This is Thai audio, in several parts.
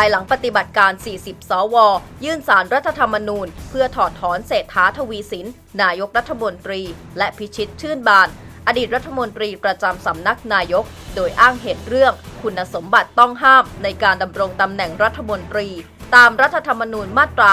ายหลังปฏิบัติการ 40 สว ยื่นสารรัฐธรรมนูญ เพื่อถอดถอนเศรษฐาทวีสิน นายกรัฐมนตรี และพิชิตชื่นบาน อดีตรัฐมนตรีประจำสำนักนายก โดยอ้างเหตุเรื่อง คุณสมบัติต้องห้ามในการดำรงตำแหน่งรัฐมนตรี ตามรัฐธรรมนูญมาตรา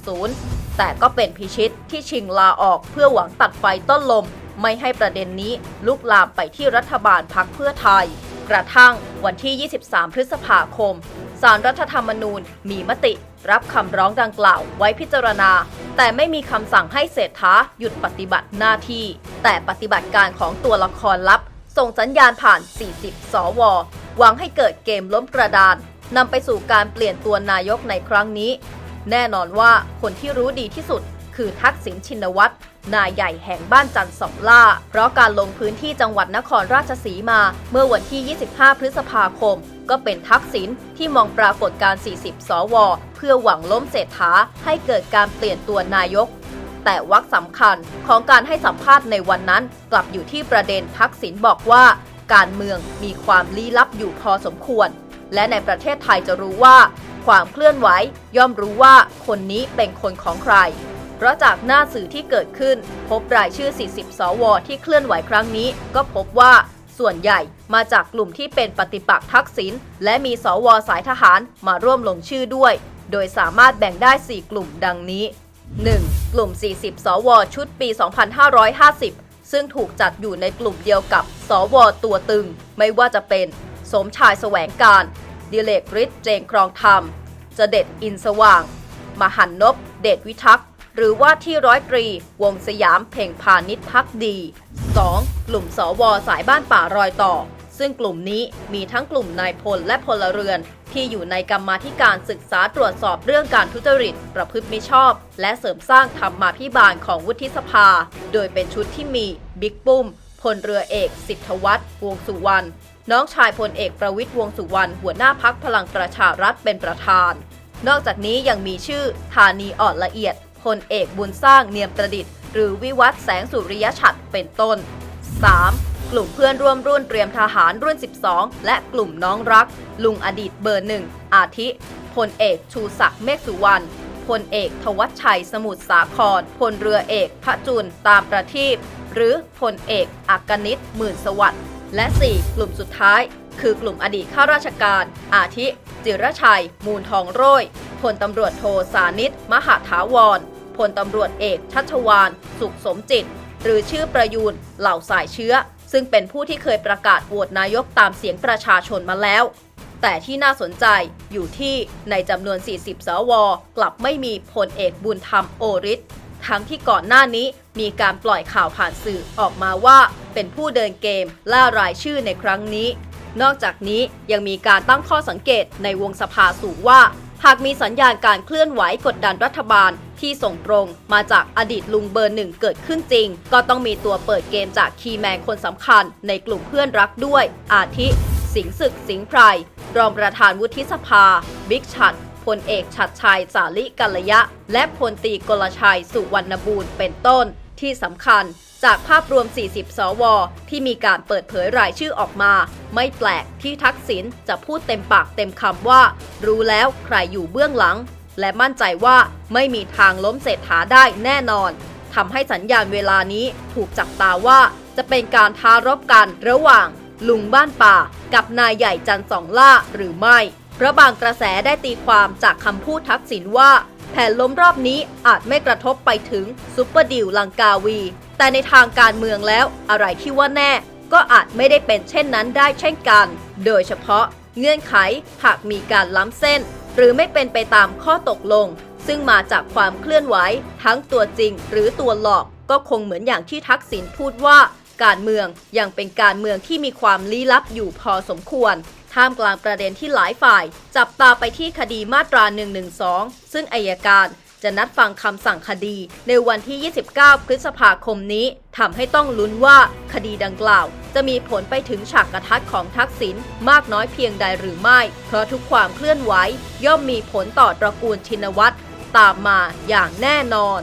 160 แต่ก็เป็นพิชิตที่ชิงลาออกเพื่อหวังตัดไฟต้นลม ไม่ให้ประเด็นนี้ลุกลามไปที่รัฐบาลพักเพื่อไทยกระทั่งวันที่ 23 พฤษภาคม สารรัฐธรรมนูญมีมติ รับคำร้องดังกล่าวไว้พิจารณา แต่ไม่มีคำสั่งให้เศรษฐาหยุดปฏิบัติหน้าที่ แต่ปฏิบัติการของตัวละครลับ ส่งสัญญาณผ่าน 40 สว หวังให้เกิดเกมล้มกระดานนำไปสู่การเปลี่ยนตัวนายกในครั้งนี้ แน่นอนว่าคนที่รู้ดีที่สุด คือทักษิณชินวัตร นายใหญ่แห่งบ้านจันทร์สองล่า เพราะการลงพื้นที่จังหวัดนครราชสีมา เมื่อวันที่ 25 พฤษภาคม ก็เป็นทักษิณที่มองปรากฏการณ์40 สว เพื่อหวังล้มเศรษฐาให้เกิดการเปลี่ยนตัวนายก แต่วักสำคัญของการให้สัมภาษณ์ในวันนั้น กลับอยู่ที่ประเด็นทักษิณบอกว่า การเมืองมีความลี้ลับอยู่พอสมควร และในประเทศไทยจะรู้ว่า ความเคลื่อนไหวย่อมรู้ว่าคนนี้เป็นคนของใคร ราะจากหน้าสื่อที่เกิดขึ้น พบรายชื่อ 40 สว ที่เคลื่อนไหวครั้งนี้ ก็พบว่าส่วนใหญ่มาจากกลุ่มที่เป็นปฏิปักษ์ทักษิณและมีสวสายทหารมาร่วมลงชื่อด้วย โดยสามารถแบ่งได้ 4 กลุ่มดังนี้ 1. กลุ่ม 40 สว ชุดปี 2550 ซึ่งถูกจัดอยู่ในกลุ่มเดียวกับ สว ตัวตึง ไม่ว่าจะเป็น สมชายแสวงการ ดิเลกฤทธิ์เจงครองธรรมเจเด็ดอินสว่าง มหันนบ เดชวิทักษ์ หรือว่าที่ร้อยตรี วงสยามเพ่งพาณิชพักดี 2. กลุ่มสวสายบ้านป่ารอยต่อ ซึ่งกลุ่มนี้มีทั้งกลุ่มนายพลและพลเรือน ที่อยู่ในกรรมาธิการศึกษาตรวจสอบเรื่องการทุจริต ประพฤติมิชอบ และเสริมสร้างธรรมาภิบาลของวุฒิสภา โดยเป็นชุดที่มีบิ๊กปุ้มพลเรือเอก สิทธวัฒน์วงสุวรรณน้องชายพลเอกประวิตยวงสุวรรณหัวหน้าพักพลังประชารัฐเป็นประธาน นอกจากนี้ยังมีชื่อธานีอ่อนละเอียด พลเอกบุญสร้างเนียมประดิษฐ์ หรือวิวัฒแสงสุริยฉัตรเป็นต้น 3. กลุ่มเพื่อนร่วมรุ่นเตรียมทหารรุ่น 12 และกลุ่มน้องรัก ลุงอดีตเบอร์หนึ่งอาทิพลเอกชูศักดิ์เมฆสุวรรณพลเอกทวัชชัยสมุทรสาครพลเรือเอกพระจุลตามประทีปหรือพลเอกอักนิตหมื่นสวัสดิ์และ 4 กลุ่มสุดท้าย คือกลุ่มอดีตข้าราชการ อาทิ จิรชัย มูลทองโรยพลตำรวจโทสานิต มหาถาวร พลตำรวจเอกชัชวาน สุขสมจิต หรือชื่อประยูนเหล่าสายเชื้อ ซึ่งเป็นผู้ที่เคยประกาศโหวตนายกตามเสียงประชาชนมาแล้ว แต่ที่น่าสนใจอยู่ที่ในจำนวน 40 สว กลับไม่มีพลเอกบุญธรรมโอริศทั้งที่ก่อนหน้านี้มีการปล่อยข่าวผ่านสื่อออกมาว่า เป็นผู้เดินเกมล่ารายชื่อในครั้งนี้ นอกจากนี้ยังมีการตั้งข้อสังเกตในวงสภาสูงว่า หากมีสัญญาณการเคลื่อนไหวกดดันรัฐบาลที่ส่งตรงมาจากอดีตลุงเบอร์หนึ่งเกิดขึ้นจริง ก็ต้องมีตัวเปิดเกมจากคีแมนคนสำคัญในกลุ่มเพื่อนรักด้วย อาทิ สิงศึกสิงไพร รองประธานวุฒิสภา บิ๊กชัดพลเอกชัดชัย สาลิกัลยะ และพลตีกลชัย สุวรรณบูรณ์เป็นต้นที่สำคัญ จากภาพรวม 40 สว ที่มีการเปิดเผยรายชื่อออกมา ไม่แปลกที่ทักษิณจะพูดเต็มปากเต็มคำว่า รู้แล้วใครอยู่เบื้องหลัง และมั่นใจว่าไม่มีทางล้มเศรษฐาได้แน่นอนทำให้สัญญาณเวลานี้ถูกจับตาว่าจะเป็นการทารบกันระหว่าง ลุงบ้านป่า กับนายใหญ่จันสองล่าหรือไม่ เพราะบางกระแสได้ตีความจากคำพูดทักษิณว่า แผนล้มรอบนี้อาจไม่กระทบไปถึงซุปเปอร์ดิวลังกาวี แต่ในทางการเมืองแล้วอะไรที่ว่าแน่ ก็อาจไม่ได้เป็นเช่นนั้นได้เช่นกัน โดยเฉพาะเงื่อนไขหากมีการล้ำเส้น หรือไม่เป็นไปตามข้อตกลง ซึ่งมาจากความเคลื่อนไหวทั้งตัวจริงหรือตัวหลอกก็คงเหมือนอย่างที่ทักษิณพูดว่า การเมืองยังเป็นการเมืองที่มีความลี้ลับอยู่พอสมควร ท่ามกลางประเด็นที่หลายฝ่าย จับตาไปที่คดีมาตรา 112 ซึ่งอายการจะนัดฟังคำสั่งคดีในวันที่ 29 พฤษภาคมนี้ทำให้ต้องลุ้นว่าคดีดังกล่าว จะมีผลไปถึงฉากกระทัดของทักษิณมากน้อยเพียงใดหรือไม่ เพราะทุกความเคลื่อนไหวย่อมมีผลต่อตระกูลชินวัตรตามมาอย่างแน่นอน